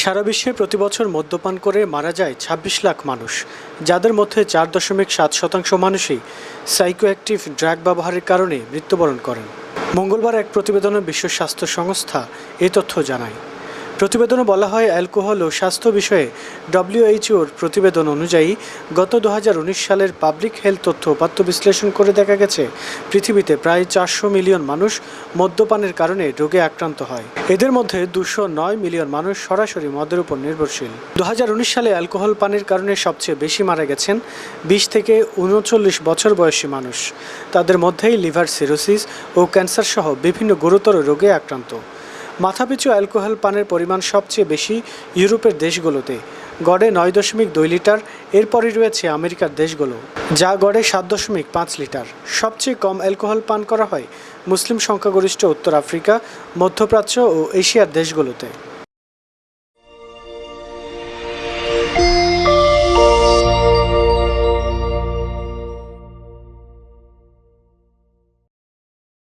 সারা বিশ্বে প্রতি বছর মদ্যপান করে মারা যায় ২৬ লাখ মানুষ, যাদের মধ্যে চার দশমিক সাত শতাংশ মানুষই সাইকোঅ্যাক্টিভ ড্রাগ ব্যবহারের কারণে মৃত্যুবরণ করেন। মঙ্গলবার এক প্রতিবেদনে বিশ্ব স্বাস্থ্য সংস্থা এ তথ্য জানায়। প্রতিবেদনে বলা হয়, অ্যালকোহল ও স্বাস্থ্য বিষয়ে ডব্লিউএইচওর প্রতিবেদন অনুযায়ী গত দু হাজার উনিশ সালের পাবলিক হেলথ তথ্য উপাত্ত বিশ্লেষণ করে দেখা গেছে, পৃথিবীতে প্রায় চারশো মিলিয়ন মানুষ মদ্যপানের কারণে রোগে আক্রান্ত হয়। এদের মধ্যে দুশো নয় মিলিয়ন মানুষ সরাসরি মদের উপর নির্ভরশীল। দু হাজার উনিশ সালে অ্যালকোহল পানের কারণে সবচেয়ে বেশি মারা গেছেন বিশ থেকে উনচল্লিশ বছর বয়সী মানুষ। তাদের মধ্যেই লিভার সিরোসিস ও ক্যান্সার সহ বিভিন্ন গুরুতর রোগে আক্রান্ত। মাথাপিছু অ্যালকোহল পানের পরিমাণ সবচেয়ে বেশি ইউরোপের দেশগুলোতে। গড়ে নয় দশমিক দুই লিটার, এরপরই রয়েছে আমেরিকার দেশগুলো, যা গড়ে সাত দশমিক পাঁচ লিটার। সবচেয়ে কম অ্যালকোহল পান করা হয় মুসলিম সংখ্যাগরিষ্ঠ উত্তর আফ্রিকা, মধ্যপ্রাচ্য ও এশিয়ার দেশগুলোতে।